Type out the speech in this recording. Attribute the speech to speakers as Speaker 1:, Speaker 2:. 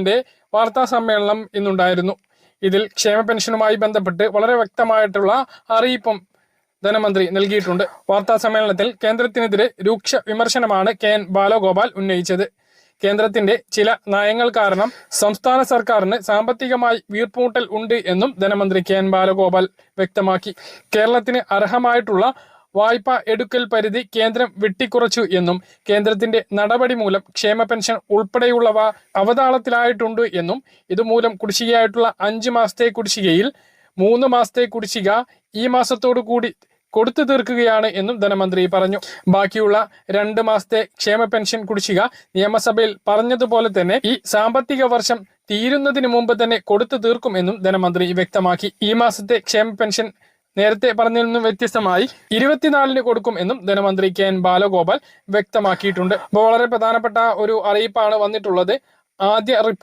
Speaker 1: ന്റെ വാർത്താ സമ്മേളനം ഇന്നുണ്ടായിരുന്നു. ഇതിൽ ക്ഷേമ പെൻഷനുമായി ബന്ധപ്പെട്ട് വളരെ വ്യക്തമായിട്ടുള്ള അറിയിപ്പും ധനമന്ത്രി നൽകിയിട്ടുണ്ട്. വാർത്താ സമ്മേളനത്തിൽ കേന്ദ്രത്തിനെതിരെ രൂക്ഷ വിമർശനമാണ് കെ എൻ ബാലഗോപാൽ ഉന്നയിച്ചത്. കേന്ദ്രത്തിന്റെ ചില നയങ്ങൾ കാരണം സംസ്ഥാന സർക്കാരിന് സാമ്പത്തികമായി വീർപ്പുമുട്ടൽ ഉണ്ട് എന്നും ധനമന്ത്രി കെ എൻ ബാലഗോപാൽ വ്യക്തമാക്കി. കേരളത്തിന് അർഹമായിട്ടുള്ള വായ്പ എടുക്കൽ പരിധി കേന്ദ്രം വെട്ടിക്കുറച്ചു എന്നും കേന്ദ്രത്തിന്റെ നടപടി മൂലം ക്ഷേമ പെൻഷൻ ഉൾപ്പെടെയുള്ളവ അവതാളത്തിലായിട്ടുണ്ട് എന്നും ഇതുമൂലം കുടിശ്ശികയായിട്ടുള്ള അഞ്ച് മാസത്തെ കുടിശ്ശികയിൽ മൂന്ന് മാസത്തെ കുടിശ്ശിക ഈ മാസത്തോടു കൂടി കൊടുത്തു തീർക്കുകയാണ് എന്നും ധനമന്ത്രി പറഞ്ഞു. ബാക്കിയുള്ള രണ്ട് മാസത്തെ ക്ഷേമ പെൻഷൻ കുടിശ്ശിക നിയമസഭയിൽ പറഞ്ഞതുപോലെ തന്നെ ഈ സാമ്പത്തിക വർഷം തീരുന്നതിന് മുമ്പ് തന്നെ കൊടുത്തു തീർക്കും എന്നും ധനമന്ത്രി വ്യക്തമാക്കി. ഈ മാസത്തെ ക്ഷേമ പെൻഷൻ നേരത്തെ പറഞ്ഞതിൽ നിന്നും വ്യത്യസ്തമായി ഇരുപത്തിനാലിന് കൊടുക്കും എന്നും ധനമന്ത്രി കെ എൻ ബാലഗോപാൽ വ്യക്തമാക്കിയിട്ടുണ്ട്. അപ്പോൾ വളരെ പ്രധാനപ്പെട്ട ഒരു അറിയിപ്പാണ് വന്നിട്ടുള്ളത്. ആദ്യ റിപ്പോർട്ട്